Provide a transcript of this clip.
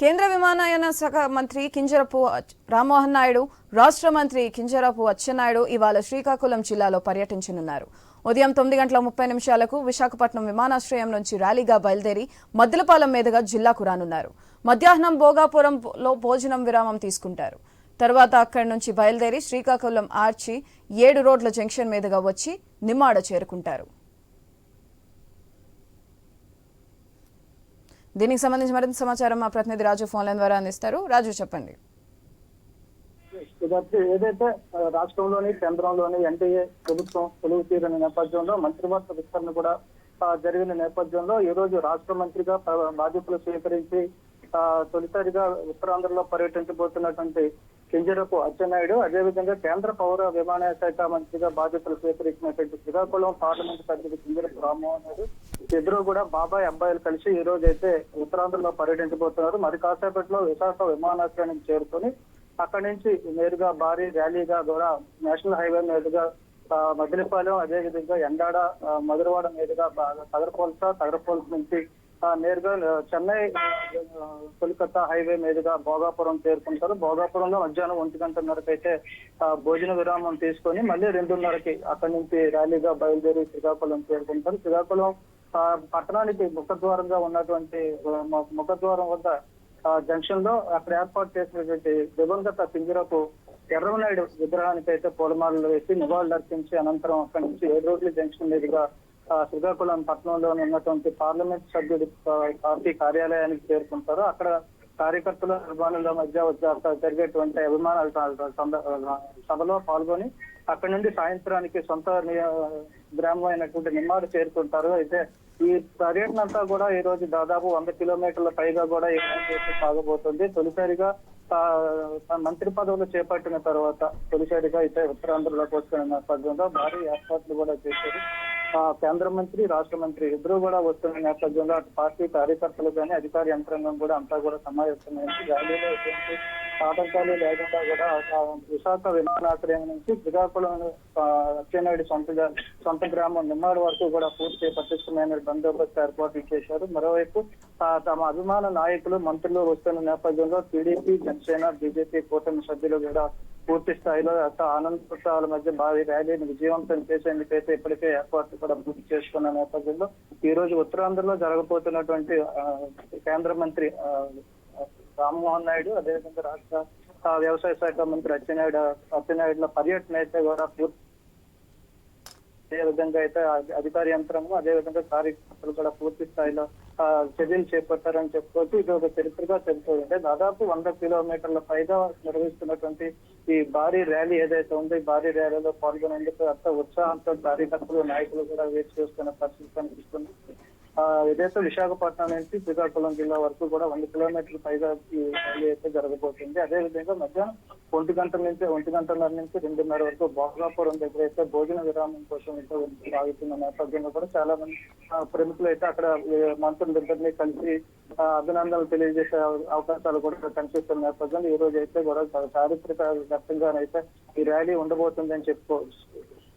కేంద్ర విమానయాన శాఖ మంత్రి కింజరపు రామ్మోహన్ నాయుడు రాష్ట్ర మంత్రి కింజరపు అచ్చెన్నాయుడు ఇవాళ శ్రీకాకుళం జిల్లాలో పర్యటించనున్నారు. ఉదయం తొమ్మిది గంటల ముప్పై నిమిషాలకు విశాఖపట్నం విమానాశ్రయం నుంచి ర్యాలీగా బయలుదేరి మద్దలపాలెం మీదుగా జిల్లాకు రానున్నారు. మధ్యాహ్నం భోగాపురంలో భోజనం విరామం తీసుకుంటారు. తర్వాత అక్కడి నుంచి బయలుదేరి శ్రీకాకుళం ఆర్చి ఏడు రోడ్ల జంక్షన్ మీదుగా వచ్చి నిమ్మాడ చేరుకుంటారు. దీనికి సంబంధించి మరింత సమాచారం మా ప్రతినిధి రాజు ఫోన్ ద్వారా అందిస్తారు. రాజు చెప్పండి. ఏదైతే రాష్ట్రంలోని కేంద్రంలోని ఎన్డీఏ ప్రభుత్వం కొలువు తీరిన నేపథ్యంలో మంత్రివర్గ విస్తరణ కూడా జరిగిన నేపథ్యంలో ఈ రోజు రాష్ట్ర మంత్రిగా బాధ్యతలు స్వీకరించి తొలిసారిగా ఉత్తరాంధ్రలో పర్యటించబోతున్నటువంటి కింజరపు అచ్చెన్నాయుడు అదేవిధంగా కేంద్ర పౌర విమానయాన శాఖ మంత్రిగా బాధ్యతలు స్వీకరించినటువంటి శ్రీకాకుళం పార్లమెంట్ సభ్యుడు కింజరపు రామ్మోహన్ నాయుడు ఇద్దరు కూడా బాబాయ్ అబ్బాయిలు కలిసి ఈ రోజు అయితే ఉత్తరాంధ్రలో పర్యటించబోతున్నారు. మరి కాసేపట్లో విశాఖ విమానాశ్రయానికి చేరుకొని అక్కడి నుంచి నేరుగా భారీ ర్యాలీగా కూడా నేషనల్ హైవే మీదుగా ఆ, మదిలిపాలెం అదే విధంగా ఎండాడ మధురవాడ మీదుగా తగరపోల్స తగరపోల్స్ నుంచి నేరుగా చెన్నై ఆ, కోల్కతా హైవే మీదుగా భోగాపురం చేరుకుంటారు. భోగాపురంలో మధ్యాహ్నం ఒంటి గంటన్నరకు అయితే భోజన విరామం తీసుకొని మళ్ళీ రెండున్నరకి అక్కడి నుంచి ర్యాలీగా బయలుదేరి శ్రీకాకుళం చేరుకుంటారు. శ్రీకాకుళం పట్టణానికి ముఖద్వారంగా ఉన్నటువంటి ముఖద్వారం వద్ద జంక్షన్లో అక్కడ ఏర్పాటు చేసినటువంటి దివంగత పింజరపు ఎర్రనాయుడు విగ్రహానికి అయితే పూలమాలలు వేసి నివాళులు అర్పించి అనంతరం అక్కడి నుంచి ఏడు రోడ్ల జంక్షన్ మీదుగా శ్రీకాకుళం పట్టణంలోని ఉన్నటువంటి పార్లమెంట్ సభ్యుడి పార్టీ కార్యాలయానికి చేరుకుంటారు. అక్కడ కార్యకర్తల అభిమానుల మధ్య జరిగేటువంటి అభిమానాల సభలో పాల్గొని అక్కడి నుండి సాయంత్రానికి సొంత నియ- గ్రామం అయినటువంటి నిమ్మాడు చేరుకుంటారు. అయితే ఈ పర్యటన అంతా కూడా ఈ రోజు దాదాపు వంద కిలోమీటర్ల పైగా కూడా ఈ సాగబోతుంది. తొలిసారిగా తన మంత్రి పదవులు చేపట్టిన తర్వాత తొలిసారిగా అయితే ఉత్తరాంధ్రలోకి వచ్చిన నేపథ్యంలో భారీ ఏర్పాట్లు కూడా చేశారు. కేంద్ర మంత్రి రాష్ట్ర మంత్రి ఇద్దరు కూడా వస్తున్న నేపథ్యంలో అటు పార్టీ కార్యకర్తలు కానీ అధికార యంత్రాంగం కూడా అంతా కూడా సమావేశమైంది ర్యాలీలో ఎటువంటి ఆటంకాలు లేకుండా కూడా విశాఖ విమానాశ్రయం నుంచి శ్రీకాకుళం అచ్చెన్నాయుడు సొంత సొంత గ్రామం నిమ్మాడు వరకు కూడా పూర్తి పటిష్టమైన బందోబస్తు ఏర్పాట్లు చేశారు. మరోవైపు తమ అభిమాన నాయకులు మంత్రులు వస్తున్న నేపథ్యంలో టీడీపీ జనసేన బీజేపీ కూటమి సభ్యులు కూడా పూర్తి స్థాయిలో అత్త మధ్య భారీ ర్యాలీని విజయవంతం చేసేందుకైతే ఇప్పటికే ఏర్పాట్లు కూడా పూర్తి చేసుకున్న నేపథ్యంలో ఈ రోజు ఉత్తరాంధ్రలో జరగబోతున్నటువంటి ఆ, కేంద్ర మంత్రి ఆ, రామ్మోహన్ నాయుడు అదేవిధంగా రాష్ట్ర వ్యవసాయ శాఖ మంత్రి అచ్చెన్నాయుడు అచ్చెన్నాయుడుల పర్యటన అయితే కూడా పూర్తి అదే విధంగా అయితే అధికార యంత్రము అదే విధంగా కార్యకర్తలు కూడా పూర్తి స్థాయిలో చర్యలు చేపట్టారని చెప్పుకోవచ్చు. ఇది ఒక చరిత్రగా తెలుస్తుంది దాదాపు వంద కిలోమీటర్ల పైగా నిర్వహిస్తున్నటువంటి ఈ భారీ ర్యాలీ ఏదైతే ఉందో ఈ భారీ ర్యాలీలో పాల్గొనేందుకు అంత ఉత్సాహంతో కార్యకర్తలు నాయకులు కూడా వేచి చూస్తున్న పరిస్థితి కనిపిస్తుంది. ఏదైతే విశాఖపట్నం నుంచి శ్రీకాకుళం జిల్లా వరకు కూడా వంద కిలోమీటర్ల పైగా ఈ ర్యాలీ అయితే జరగబోతుంది. అదే విధంగా మధ్యాహ్నం ఒంటి గంటల నుంచి ఒంటి గంటన్నర నుంచి రెండున్నర వరకు భోగాపురం దగ్గర అయితే భోజన విరామం కోసం ఇంకా సాగుతున్న నేపథ్యంలో కూడా చాలా మంది ప్రముఖులు అయితే అక్కడ ఏ, మంత్రులందరినీ కలిసి అభినందనలు తెలియజేసే అవకాశాలు కూడా కనిపిస్తున్న నేపథ్యంలో ఈ రోజు అయితే కూడా చారిత్రక ఘట్టంగానైతే ఈ ర్యాలీ ఉండబోతుందని చెప్పుకోవచ్చు